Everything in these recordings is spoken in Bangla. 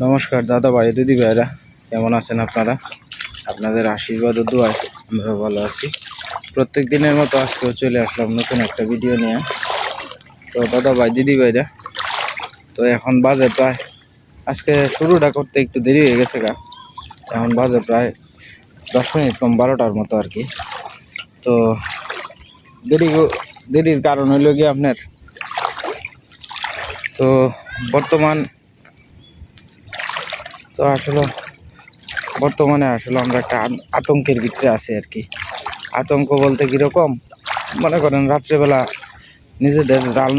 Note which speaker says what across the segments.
Speaker 1: নমস্কার দাদা ভাই, দিদি ভাইরা, কেমন আছেন আপনারা? আপনাদের আশীর্বাদ ও দোয়ায় আমরা ভালো আছি। প্রত্যেক দিনের মতো আজকেও চলে আসলাম নতুন একটা ভিডিও নিয়ে। তো দাদা ভাই, দিদি ভাইরা, তো এখন বাজে প্রায়, আজকে শুরুটা করতে একটু দেরি হয়ে গেছে গা। এখন বাজে প্রায় দশ মিনিট কম বারোটার মতো আর কি। তো দেরি দেরির কারণ হইল গিয়ে আপনার? তো বর্তমান তো আসলে বর্তমানে আসলে আমরা একটা আতঙ্কের ভিতরে আছি আর কি। আতঙ্ক বলতে কীরকম? মনে করেন রাত্রেবেলা নিজেদের জান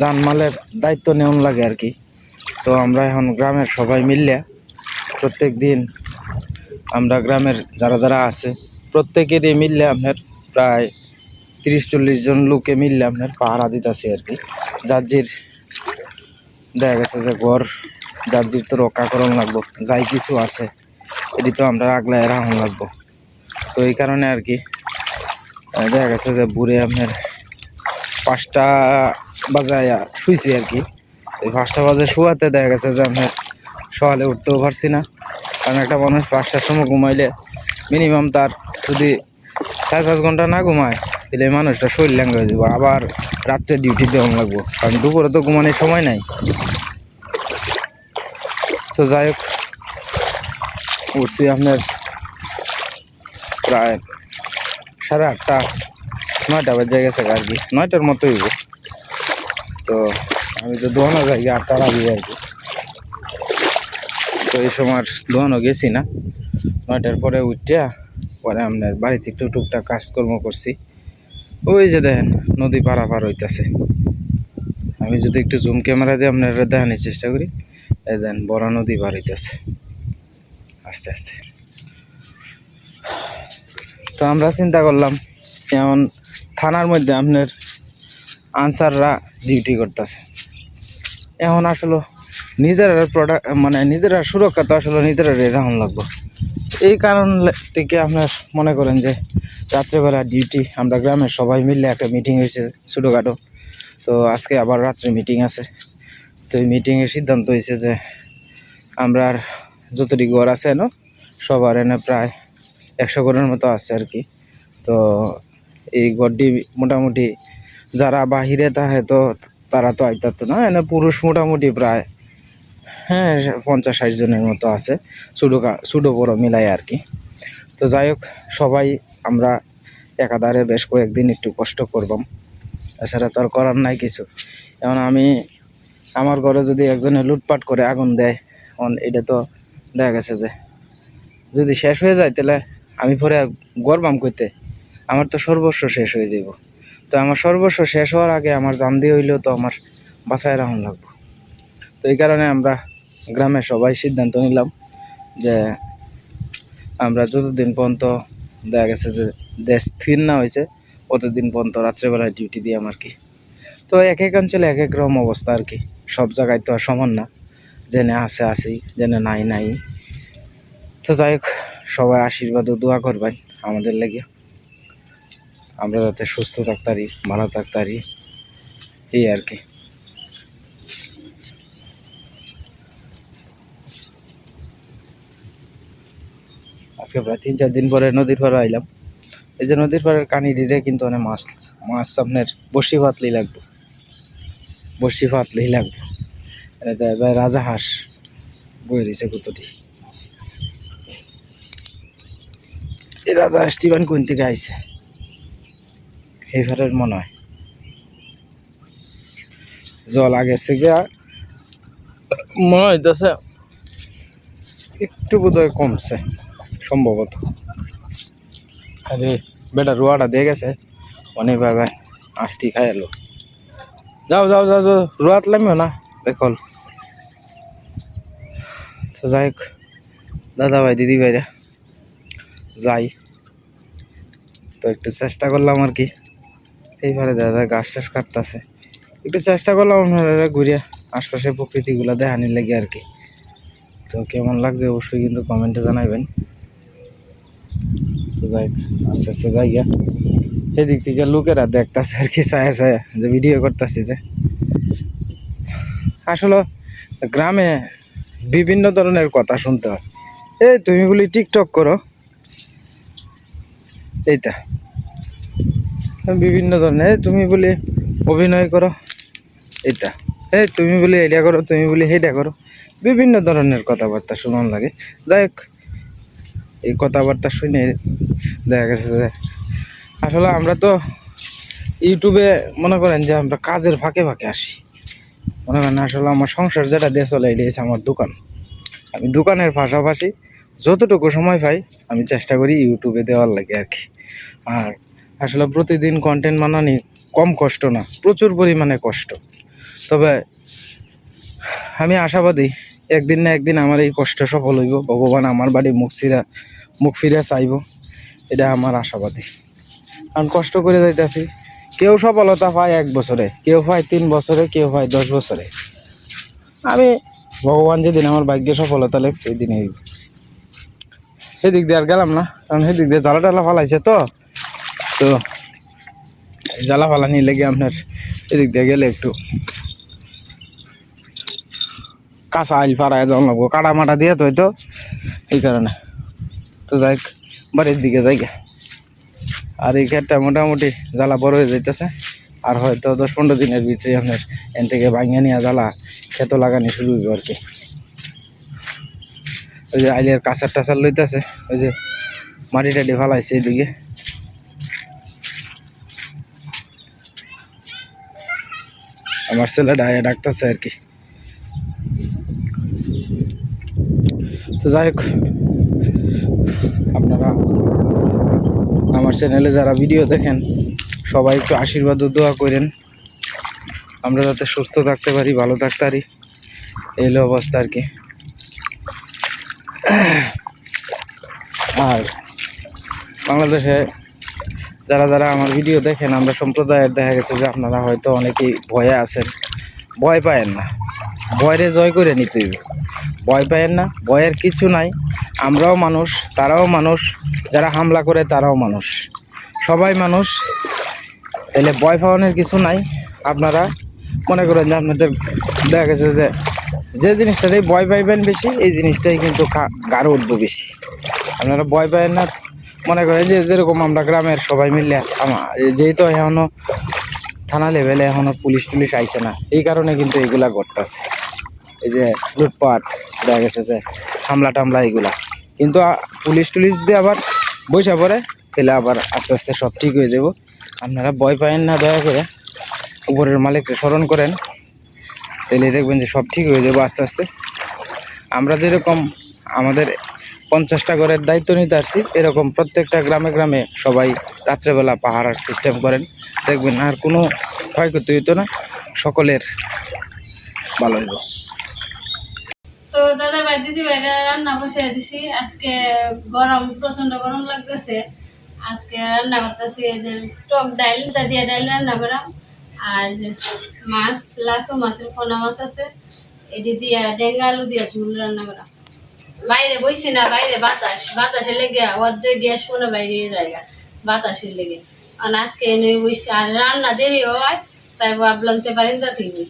Speaker 1: জানমালের দায়িত্ব নেওয়ান লাগে আর কি। তো আমরা এখন গ্রামের সবাই মিললে প্রত্যেক দিন আমরা গ্রামের যারা যারা আছে, প্রত্যেকেরই মিললে আপনার প্রায় তিরিশ চল্লিশ জন লোকে মিললে আপনার পাহারা দিতেছি আর কি। যার দেখা গেছে যে ঘর যার জির তো রক্ষা করণ লাগবো, যাই কিছু আছে, এটি তো আমরা আগলায় রাখুন লাগবো। তো এই কারণে আর কি দেখা গেছে যে বুড়ে আপনার পাঁচটা বাজায় শুইছি আর কি। এই পাঁচটা বাজে শুয়াতে দেখা গেছে যে আপনার সকালে উঠতেও পারছি না। কারণ একটা মানুষ পাঁচটার সময় ঘুমাইলে মিনিমাম তার যদি চার পাঁচ ঘণ্টা না ঘুমায়, তাহলে মানুষটা শরীর ল্যাঙ্গ আবার রাত্রে ডিউটি দেওয়া লাগবো। কারণ দুপুরে তো ঘুমানোর সময় নাই। তো যাই হোক, উঠছি আপনার প্রায় সাড়ে আটটা, নয়টা বাজে গেছে আর কি, নয়টার মতোই তো আমি তো দোহানো যাই, আটটা আগে আর কি। তো এই সময় দোয়ানো গেছি না। নয়টার পরে উঠিয়া পরে আপনার বাড়িতে একটু টুকটাক কাজকর্ম করছি। ওই যে দেখেন, নদী পারাপার হইতাছে। আমি যদি একটু জুম ক্যামেরা দিয়ে আপনারা দেখানোর চেষ্টা করি। এই বড় নদী হইতেছে। আস্তে আস্তে। তো আমরা চিন্তা করলাম যেমন থানার মধ্যে আপনার আনসাররা ডিউটি করতেছে। এখন আসলে নিজেরা প্রোডাক্ট মানে নিজেরা সুরক্ষা তো আসলে নিজেরা রাখুন লাগবো। এই কারণ থেকে আপনার মনে করেন যে রাত্রেবেলা ডিউটি আমরা গ্রামের সবাই মিলে একটা মিটিং হয়েছে ছোটোখাটো। তো আজকে আবার রাত্রে মিটিং আছে। তো এই মিটিংয়ের সিদ্ধান্ত হয়েছে যে আমরা আর যতটি ঘর আছে না সবার এনে প্রায় একশো ঘরের মতো আছে আর কি। তো এই ঘরটি মোটামুটি যারা বাহিরে থাকে তো তারা তো আইতাতো না, এনে পুরুষ মোটামুটি প্রায় হ্যাঁ পঞ্চাশ ষাট জনের মতো আছে, ছোটো কা- ছোটো বড়ো মিলাই আর কি। তো যাই হোক, সবাই আমরা একাধারে বেশ কয়েকদিন একটু কষ্ট করবাম। এছাড়া তো আর করার নাই কিছু। যেমন আমি আমার ঘরে যদি একজনে লুটপাট করে আগুন দেয়, অন এটা তো দেখা গেছে যে যদি শেষ হয়ে যায় তাহলে আমি পরে আর গরবাম করতে আমার তো সর্বস্ব শেষ হয়ে যাব তো আমার সর্বস্ব শেষ হওয়ার আগে আমার জান দিয়ে হইলেও তো আমার বাঁচায় রাখুন লাগবো। তো এই কারণে আমরা গ্রামের সবাই সিদ্ধান্ত নিলাম যে আমরা যতদিন পর্যন্ত দেখা গেছে যে দেশ স্থির না হয়েছে অতদিন পর্যন্ত রাত্রেবেলায় ডিউটি দিয়ে আমার কি তো এক এক অঞ্চলে এক এক রকম অবস্থা আর কি। সব জায়গায় তো আর সমান না। জেনে আছে আছি জেনে নাই নাই। তো যাই হোক, সবাই আশীর্বাদ ও দোয়া করবেন আমাদের লেগে। আমরা যাতে সুস্থ থাকতারি ভালো থাকতারি এই আর কি। আজকে প্রায় তিন, চার দিন পরে নদীর পাড়ে আইলাম। এই যে নদীর পাড়ের কানি দিতে কিন্তু অনেক মাছ মাছ আপনার বসি পাতলেই লাগবে। বসি পাতলেই লাগবে। রাজা হাঁস বয়ে রয়েছে কতটি রাজা হাঁসটি বান কোন থেকে আইছে এই ফারের মনে হয়। জল আগের থেকে মনে হইতেছে একটু বোধহয় কমছে সম্ভবত আরে বেটা রুয়াটা দিয়ে গেছে। অনেক আষ্টি খাই এলো যাও যাও যাও যাও। রুয়াত লামিও না বেকল তো যাই হোক দাদা ভাই দিদি ভাইরা যাই। তো একটু চেষ্টা করলাম আর কি। এইবারে দাদা গাছ টাছ কাটতেছে। একটু চেষ্টা করলাম আপনারা ঘুরিয়া আশপাশের প্রকৃতিগুলো দেখানির লাগে আর কি। তো কেমন লাগছে অবশ্যই কিন্তু কমেন্টে জানাবেন তো যাই আস্তে আস্তে যাই গিয়া। এদিক থেকে লোকেরা দেখতাছে আর কি চায় চায় যে ভিডিও করতেছি যে। আসলে গ্রামে বিভিন্ন ধরনের কথা শুনতে হয়। এই তুমি বলি টিকটক করো। এইটা। বিভিন্ন ধরনের তুমি বলি অভিনয় করো। এইটা। এই তুমি বলি এটা করো, তুমি বলি সেইটা করো। বিভিন্ন ধরনের কথাবার্তা শোনান লাগে। যাই হোক, এই কথাবার্তা শুনে দেখা গেছে যে আসলে আমরা তো ইউটিউবে মনে করেন যে আমরা কাজের ফাঁকে ফাঁকে আসি। মনে করেন আসলে আমার সংসার যেটা দিয়ে চলে এটা হচ্ছে আমার দোকান। আমি দোকানের পাশাপাশি যতটুকু সময় পাই, আমি চেষ্টা করি ইউটিউবে দেওয়ার লাগে আর কি। আর আসলে প্রতিদিন কন্টেন্ট বানানি কম কষ্ট না, প্রচুর পরিমাণে কষ্ট। তবে আমি আশাবাদী, একদিন না একদিন আমার এই কষ্ট সফল হইব, ভগবান আমার বাড়ি মুখ ফিরা, মুখ ফিরে চাইব, এটা আমার আশাবাদী। কারণ কষ্ট করে যাইতেছি। কেউ সফলতা পায় এক বছরে, কেউ পায় তিন বছরে, কেউ পায় দশ বছরে। আমি ভগবান যেদিন আমার ভাগ্যে সফলতা লেখছে সেই দিনে সেদিক দিয়ে আর গেলাম না, কারণ সেদিক দিয়ে জ্বালা টালা ফালাইছে তো। তো জ্বালা ফালানি লেগে আপনার এদিক দিয়ে গেলে একটু কাঁচা আইল ফাড়ায় যাওয়া লাগবো কাটা মাটা দিয়ে তো এই কারণে। তো যাই বাড়ির দিকে যাই। আর এই ক্ষেতটা মোটামুটি জ্বালা বড় হয়ে যাইতেছে। আর হয়তো দশ পনেরো দিনের ভিতরে আপনার এন থেকে ভাঙিয়ে নিয়ে জ্বালা ক্ষেত লাগানি শুরু হইব আর কি। ওই যে আইলের কাঁচার টাচার লইতেছে, ওই যে মাটি টাটি ফালাইছে এদিকে আমার ছেলেটা ডাকতেছে আর কি। তো যাই হোক আপনারা আমার চ্যানেলে যারা ভিডিও দেখেন, সবাই একটু আশীর্বাদ দোয়া করেন। আমরা যাতে সুস্থ থাকতে পারি, ভালো থাকতে পারি। এই হলো অবস্থা আর কি। আর বাংলাদেশে যারা যারা আমার ভিডিও দেখেন, আমরা সম্প্রদায়ের দেখা গেছে যে আপনারা হয়তো অনেকেই ভয়ে আছেন। ভয় পায়েন না। ভয়রে জয় করে নিতে হইবে ভয় পায়েন না, ভয়ের কিছু নাই। আমরাও মানুষ, তারাও মানুষ, যারা হামলা করে তারাও মানুষ। সবাই মানুষ, তাহলে ভয় পাওয়ানোর কিছু নাই। আপনারা মনে করেন যে আপনাদের দেখা গেছে যে যে জিনিসটারই ভয় পাইবেন বেশি, এই জিনিসটাই কিন্তু গাঢ় উঠবো বেশি। আপনারা ভয় পাবেন না, মনে করেন যে যেরকম আমরা গ্রামের সবাই মিলে যেহেতু এখনও থানা লেভেলে এখনও পুলিশ টুলিশ আইছে না, এই কারণে কিন্তু এগুলা ঘটতেছে। এই যে লুটপাট, দেখা গেছে যে হামলা টামলা এগুলা কিন্তু পুলিশ টুলিশ দিয়ে আবার বসে পড়ে, তাহলে আবার আস্তে আস্তে সব ঠিক হয়ে যাব। আপনারা ভয় পায়েন না, দয়া করে। উপরের মালিককে স্মরণ করেন। তাহলে দেখবেন যে সব ঠিক হয়ে যাব আস্তে আস্তে। আমরা যেরকম আমাদের পঞ্চাশটা ঘরের দায়িত্ব নিতে আসছি, এরকম প্রত্যেকটা গ্রামে গ্রামে সবাই রাত্রেবেলা পাহারার সিস্টেম করেন। দেখবেন আর কোনো ক্ষয়ক্ষতি হইতো না, সকলের ভালো হইব।
Speaker 2: তো দাদা দিদি ভাইরা রান্না বসে দিছি। আজকে গরম প্রচণ্ড গরম লাগতেছে। আজকে রান্না করতেছি যে টক রান্না করাম। আর মাছ, লাসো মাছের মাছ আছে। এটি দিয়া ডেঙ্গা আলু দিয়া ঝুল রান্না করা বাইরে বইছি না, বাইরে বাতাস। বাতাসে লেগে অর্ধেক গ্যাস বাইরে জায়গা বাতাসের লেগে। আর আজকে এনে বইছি, আর রান্না দেরি হয়, তাই ভাবলাম তে পারেন তা থেকে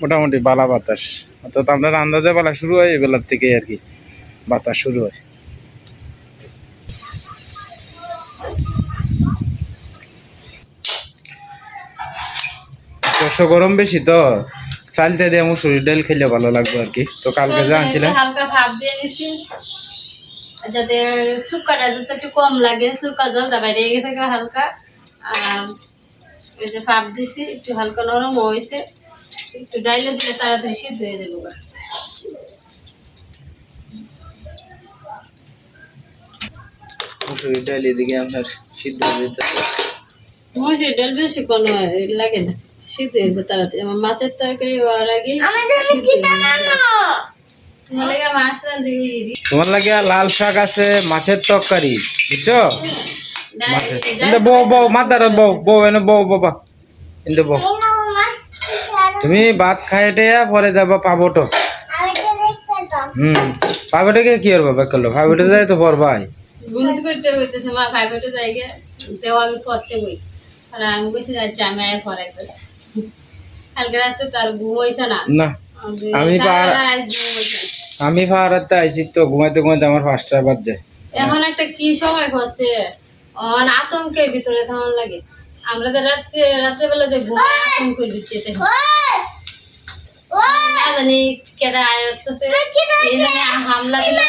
Speaker 1: মোটামুটি বালা বাতাস। অর্থাৎ আপনার আন্দাজে বালা শুরু হয় এবেলার থেকে আর কি, বাতাস শুরু হয়। গরম বেশি তো, চালতে দিয়ে মুসুরির ডাল খেলে ভালো লাগবে আর কি। তো কালকে যা আনছিলাম।
Speaker 2: হালকা ভাপ দিয়ে নিছি, যাতে চুক্কাটা যাতে একটু কম লাগে চুক্কা জলটা বাইরে গেছে হালকা। আর এই যে ভাপ দিছি, একটু হালকা নরম হয়েছে। একটু ডাইলে দিলে তাড়াতাড়ি সিদ্ধ হয়ে যাবে
Speaker 1: মুসুরির ডাল এদিকে আপনার সিদ্ধ হয়ে যেতেছে
Speaker 2: মহিষের ডাল বেশি কোনো লাগে না সিদ্ধ হয়ে যাবে তাড়াতাড়ি। আমার মাছের তরকারি হওয়ার আগে তোমার লাগে
Speaker 1: লাল শাক আছে মাছের তরকারি বুঝছ? বউ বউ মাতার বউ বউ এনে বউ বাবা ইন্দে বউ। তুমি ভাত খাই পরে যাবা পাবটো। হুম পাবটোকে কি আর বাবা করল? পাবটো যাই তো
Speaker 2: বুনতে করতে হইতেছে মা ফাইভেটে জায়গা তেও আমি করতে বই। আর আমি কইছি যাচ্ছি আমি আয় ফরাইতেছি কালকে রাতে তার ঘুম হইছে না।
Speaker 1: না আমি
Speaker 2: ঘুমাইছি।
Speaker 1: আমি পাহাড়াতে আইছি তো ঘুমাইতে ঘুমাইতে আমার পাঁচটা বাজে
Speaker 2: এখন একটা কি সময় হচ্ছে? অন আতঙ্কের ভিতরে তখন লাগে। আমরা তো রাত্রে রাত্রেবেলা যে ঘুমাই আতঙ্কের ভিতরে না জানি কেরা আয়ত্তছে এই জানি হামলা দিলে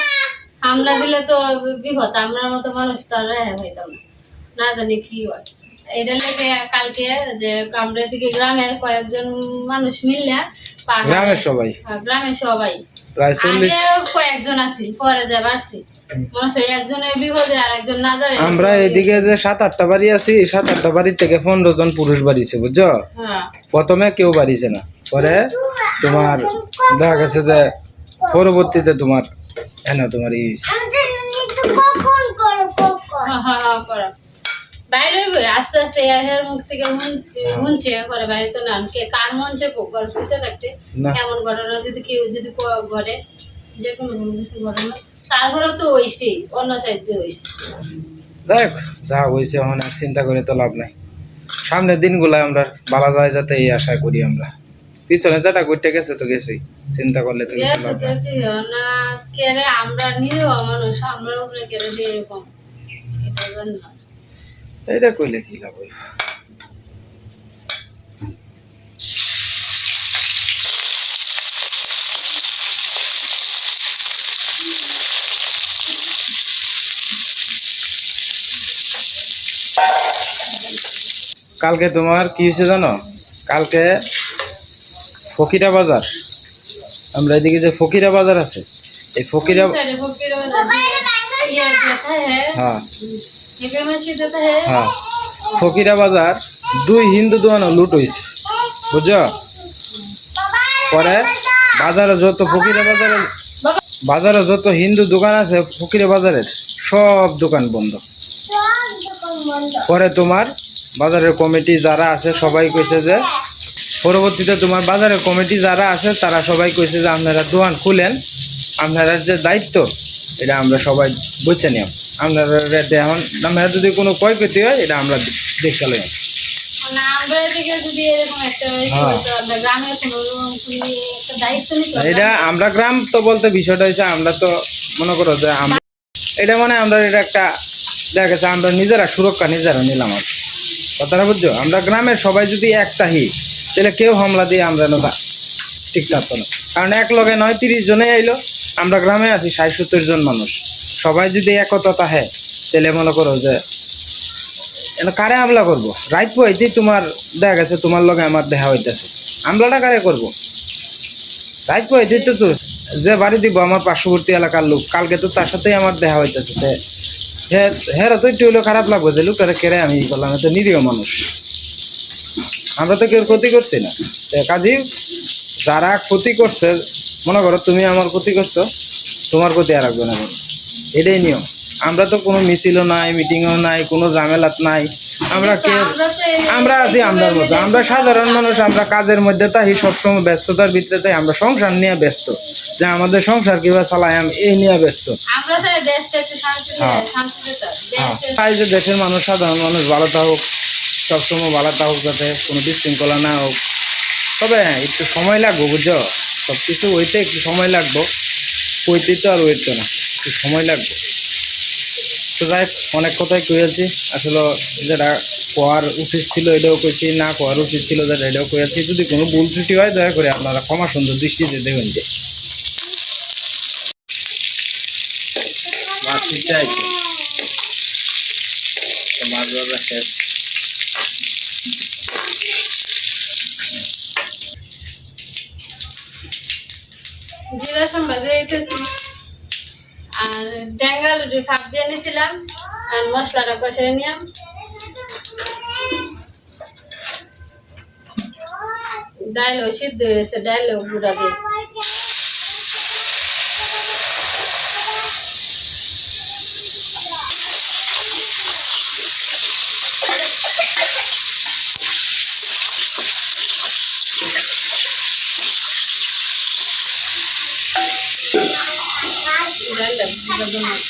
Speaker 2: হামলা দিলে তো বিপদ। আমরা মতো মানুষ তো আর হইতাম না। না জানি কি হয়। এটা লেগে কালকে যে আমরা দিকে গ্রামের কয়েকজন মানুষ মিললে
Speaker 1: গ্রামের সবাই।
Speaker 2: হ্যাঁ, গ্রামের সবাই।
Speaker 1: প্রায় চল্লিশ।
Speaker 2: কয়েকজন আছি পরে
Speaker 1: আমরা এদিকে যে সাত আটটা বাড়ি আছি সাত আটটা বাড়ি থেকে পনেরো জন পুরুষ বাড়িছে বুঝছ?
Speaker 2: হ্যাঁ।
Speaker 1: প্রথমে কেউ বাড়িছে না পরে তোমার দেখা গেছে যে পরবর্তীতে তোমার হ্যাঁ তোমার ই
Speaker 2: বাইরে হইবে, আস্তে আস্তে এর মুখ থেকে শুনছে পরে বাইরে তো না। কে কার ঘর থাকতে এমন ঘটনা যদি কেউ যদি ঘটে যে কোনো কিছু ঘটনা তারপরে তো হইছে অন্য সাইড হইছে।
Speaker 1: যাই যা হয়েছে চিন্তা করে তো লাভ নাই। সামনের দিনগুলো আমরা বালা যায় যাতে এই আশা করি আমরা। পিছনে যেটা করতে গেছে তো গেছি চিন্তা করলে তো কিছু
Speaker 2: গেছে
Speaker 1: লাভ নাই।
Speaker 2: না কেরে আমরা নিরীহ মানুষ আমরা উপরে কেড়ে দিয়ে এরকম এটা জানি না।
Speaker 1: এটা কইলে কি লাভ হইল? কালকে তোমার কি হয়েছে জানো? কালকে ফকিরা বাজার। আমরা এদিকে যে ফকিরা বাজার আছে এই ফকিরা হ্যাঁ। হ্যাঁ ফকিরা বাজার, দুই হিন্দু দোকান লুট হয়েছে বুঝছ? পরে বাজারে যত ফকিরা বাজারে বাজারে যত হিন্দু দোকান আছে, ফকিরা বাজারের সব দোকান বন্ধ। পরে তোমার বাজারের কমিটি যারা আছে, সবাই কইছে যে, পরবর্তীতে তোমার বাজারের কমিটি যারা আছে, তারা সবাই কইছে যে, আপনারা দোকান খুলেন। আপনারা যে দায়িত্ব, এটা আমরা সবাই বুঝে নিও আপনারা আপনারা যদি কোনো ক্ষয়ক্ষতি হয় এটা আমরা দেখতে লই
Speaker 2: আমরা একটা
Speaker 1: হ্যাঁ।
Speaker 2: আমরা।
Speaker 1: এটা আমরা গ্রাম তো বলতে বিষয়টা হয়েছে আমরা তো মনে করো যে আমরা এটা মানে আমরা এটা একটা দেখা গেছে আমরা নিজেরা সুরক্ষা নিজেরা নিলাম আর। কথাটা বুঝছ আমরা গ্রামের সবাই যদি একটা হি তাহলে কেউ হামলা দিয়ে আমরা না ঠিক থাকতো না কারণ এক লগে নয় তিরিশ জনে আইলো আমরা গ্রামে আছি ষাট সত্তর জন মানুষ সবাই যদি একতা তাহে তাহলে মনে করো যে কারে হামলা করব? রাইত পইতে তোমার দেখা গেছে, তোমার লগে আমার দেখা হইতেছে। হামলাটা কারে করব? রাইত পইতে তো যে বাড়ি দিব, আমার পার্শ্ববর্তী এলাকার লোক, কালকে তো তার সাথেই আমার দেখা হইতেছে। হ্যাঁ হ্যাঁ তো একটু হলেও খারাপ লাগবে যে লোকটা কেড়ে আমি করলাম তো নিরীহ মানুষ। আমরা তো কেউ ক্ষতি করছি না। কাজী, যারা ক্ষতি করছে, মনে করো তুমি আমার ক্ষতি করছ, তোমার ক্ষতি আর না। এটাই নিয়ম। আমরা তো কোনো মিছিলও নাই মিটিংও নাই কোনো ঝামেলাত নাই। আমরা কে
Speaker 2: আমরা
Speaker 1: আছি আমরার মতো আমরা সাধারণ মানুষ আমরা কাজের মধ্যে তাই সবসময় ব্যস্ততার ভিতরে তাই আমরা সংসার নিয়ে ব্যস্ত। যে আমাদের সংসার কীভাবে চালাই আমি এই নিয়ে ব্যস্ত।
Speaker 2: আমরা তো এই দেশটা একটু শান্তি
Speaker 1: হ্যাঁ। হ্যাঁ। তাই যে দেশের মানুষ সাধারণ মানুষ ভালো থাকুক সবসময় ভালো থাকুক যাতে কোনো বিশৃঙ্খলা না হোক। তবে একটু সময় লাগবে বুঝছ? সব কিছু হইতে একটু সময় লাগবে। কইতে তো আর হইতো না। একটু সময় লাগবে। তো যাই অনেক কথাই কয়েছি আসলে যেটা কোয়ার উচিত ছিল এটাও কয়েছি না কোয়ার উচিত ছিল যেটা এটাও কয়েছি যদি কোনো ভুল ত্রুটি হয়, দয়া করে আপনারা ক্ষমা সুন্দর দৃষ্টিতে দেখবেন যে মাছ নিতে আইছে। তো মাছ ধরা শেষ।
Speaker 2: জিরা সম্বাদ দিতেছি আর ড্যাঙ্গাল খাপ দিয়ে নিয়েছিলাম আর মশলাটা কষে নিলাম। ডাইল সিদ্ধ হয়েছে ডাইল গুঁড়া দিয়ে ডাইলটা গুঁড়া দিয়ে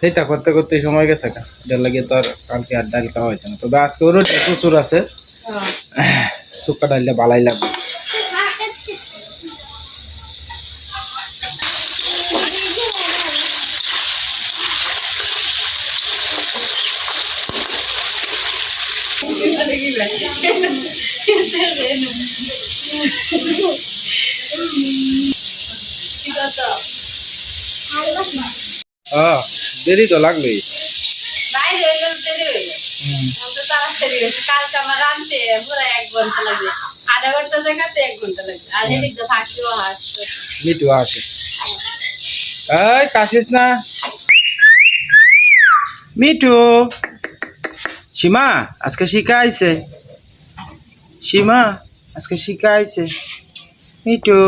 Speaker 1: সেইটা করতে করতে সময় গেছে কা এটার লাগে তো আর কালকে আর ডাল খাওয়া হয়েছে না। তবে আজকে ওর প্রচুর আছে।
Speaker 2: হ্যাঁ।
Speaker 1: শুক্কা ডালটা বালাই লাগবে
Speaker 2: ঠিক আছে
Speaker 1: হ্যাঁ দেরি তো লাগবেই
Speaker 2: বাইরে হইলে দেরি হইলে আমি তো তাড়াতাড়ি গেছি কালকে আমার রাঁধতে পুরো এক ঘণ্টা লাগবে আধা ঘণ্টা জায়গাতে এক ঘণ্টা লাগবে আর এদিক তো থাকতেও হাসতে
Speaker 1: মিটু আছে এই কাশিস না? মিটু। সীমা আজকে আইছে। সীমা আজকে শিকা আইছে। মিটু।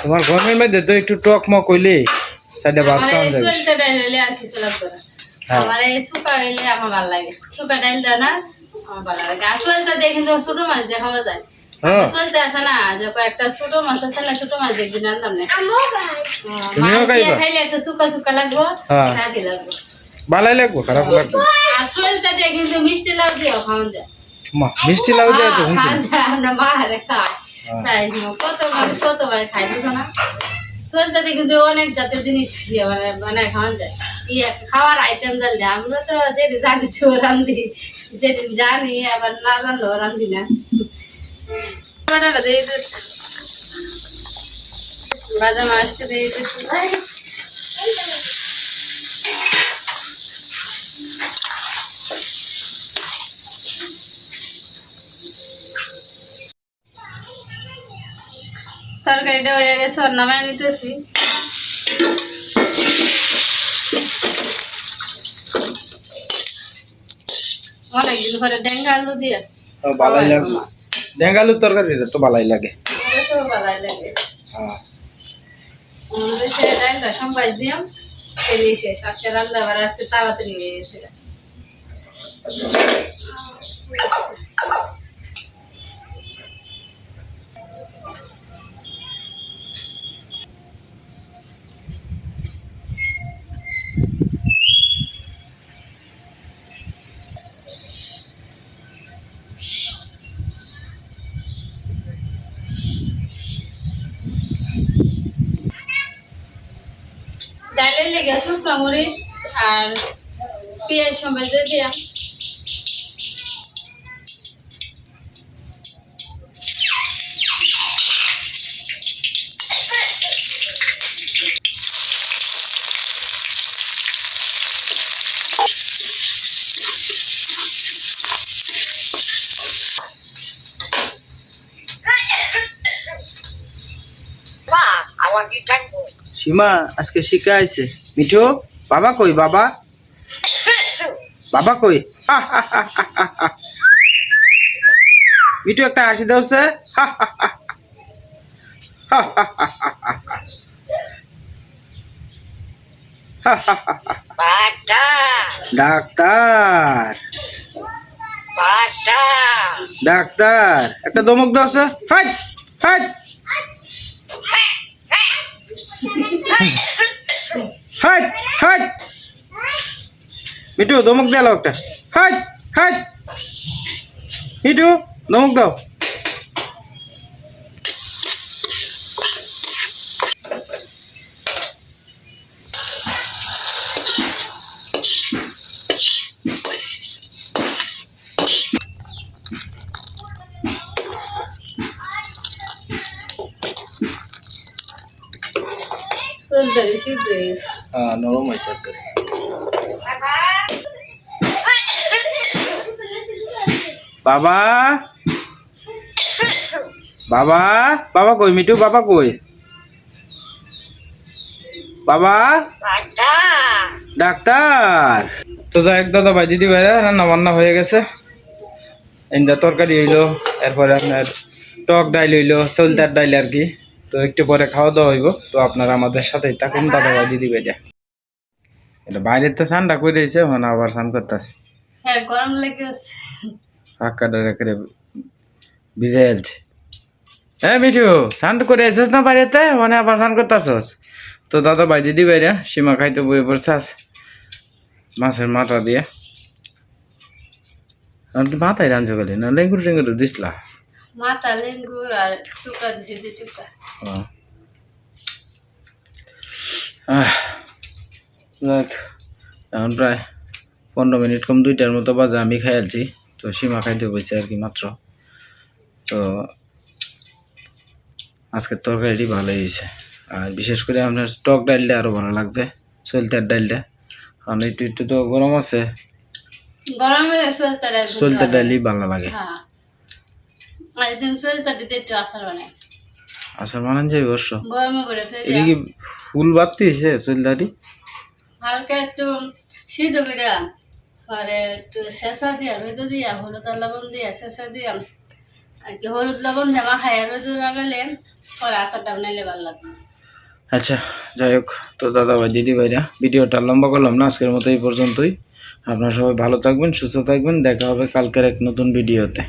Speaker 1: তোমার ঘরের মধ্যে তো একটু টক মক হইলে সাইডে ভাত খাওয়া যাবে।
Speaker 2: আমার এই শুকা হইলে আমার ভালো লাগে। শুকা ডাইল দেয় না আমার ভালো লাগে। আর চলতে দিয়ে কিন্তু ছোট মাছ দিয়ে খাওয়া যায়।
Speaker 1: হ্যাঁ।
Speaker 2: চলতে আছে না যে কয়েকটা ছোট মাছ আছে না ছোট মাছ দেখবি না দাম নেই
Speaker 1: তুমিও
Speaker 2: মাছ দিয়ে
Speaker 1: খাইবা?
Speaker 2: খাইলে একটু শুকা শুকা লাগবো
Speaker 1: হ্যাঁ।
Speaker 2: লাগবো?
Speaker 1: ভালোই লাগবো খারাপ লাগবে।
Speaker 2: আর চলতে দিয়ে কিন্তু মিষ্টি লাউ দিয়েও খাওয়া যায়।
Speaker 1: মিষ্টি লাউ দিয়ে তো
Speaker 2: আমরা মা খাই
Speaker 1: হ্যাঁ।
Speaker 2: প্রায় না? চলতে কিন্তু অনেক জাতের জিনিস দিয়ে মানে খাওয়া যায়। ইয়ে খাওয়ার আইটেম জানলে, আমরা তো যেদিন জানি তো রান্ধি, যেদিন জানি, আবার না জানলেও রান্ধি না। দিয়ে মাছটা দিয়ে দিচ্ছি তরকারিটা হয়ে গেছে আর নামায় নিতেছি। অনেকদিন পরে ডেঙ্গা আলু দিয়ে।
Speaker 1: ভালোই লাগবে ডেঙ্গালুর তরকারি তো ভালোই লাগে।
Speaker 2: এটাও লাগে।
Speaker 1: হ্যাঁ।
Speaker 2: ডালটা সম্বাই দিয়াম তেলি শেষ। আজকে রান্না আবার আজকে তাড়াতাড়ি হয়ে গেছে। ডালের লেগে শুকনো মরিচ আর পেঁয়াজ সম্বাই দিয়ে দিয়াম
Speaker 1: সীমা আজকে শিখে আইছে। মিঠু বাবা কই বাবা? বাবা কই? মিঠু একটা হাসি দেওছে ডাক্তার। ডাক্তার। একটা দমক দেওছে ফাইট মিটু ধমক দে লোকটা হাই হাই মিটু ধমক দাও
Speaker 2: Соль дали сидеть.
Speaker 1: А, ну, мы сидели. বাবা। বাবা বাবা কই? মিঠু বাবা কই? বাবা? ডাক্তার। তো যাই হোক দাদা ভাই দিদি ভাইরা রান্না বান্না হয়ে গেছে। ইন্দা তরকারি হইল এরপরে আপনার টক ডাইল হইল চলতার ডাইল আর কি। তো একটু পরে খাওয়া দাওয়া হইব তো আপনারা আমাদের সাথেই থাকুন দাদা ভাই দিদি ভাইরা এটা বাইরের তো ঠান্ডা করে দিয়েছে এখন আবার স্নান করতেছে।
Speaker 2: হ্যাঁ গরম লেগেছে।
Speaker 1: ফাঁকা ডরে করে ভিজে যাচ্ছে হ্যাঁ মিঠু স্নান করে এসেছ না বাড়িতে? মানে আবার স্নান করতেছস? তো দাদা ভাই দিদি ভাইরা সীমা খাইতে বই পড়ছাস মাছের মাথা দিয়ে। আর মাথায় রাঁধছো গেলি না লেঙ্গুর টেঙ্গুর দিসলা
Speaker 2: মাথা লেঙ্গুর আর টুকরা দিছি টুকরা।
Speaker 1: এখন প্রায় পনেরো মিনিট কম দুইটার মতো বাজে আমি খাইয়ালছি তো সীমা খাইতে বসে আর কি মাত্র। তো আজকের তরকারিটি ভালো হয়েছে। আর বিশেষ করে আপনার টক ডালটা আরও ভালো লাগছে সলতার ডালটা। কারণ একটু একটু তো গরম আছে।
Speaker 2: গরমে
Speaker 1: সলতার ডালই ভালো লাগে।
Speaker 2: হ্যাঁ। আসার বানায়।
Speaker 1: মানান যাই অবশ্য।
Speaker 2: থাকে
Speaker 1: এটা কি ফুল বাড়তি হয়েছে সলতারি
Speaker 2: হালকা একটু সিদ্ধ করে পরে, একটু শেষা দিয়া রোদ দিয়া হলুদ আর লবণ দিয়া শেষা দিয়া আর কি হলুদ লবণ দিয়ে মাখাই রোদ লাগালে পরে আচারটা বানাইলে ভালো লাগবে।
Speaker 1: আচ্ছা যাই হোক, তো দাদা ভাই, দিদি ভাইরা, ভিডিওটা লম্বা করলাম না, আজকের মতো এই পর্যন্তই। আপনারা সবাই ভালো থাকবেন, সুস্থ থাকবেন, দেখা হবে কালকের এক নতুন ভিডিওতে।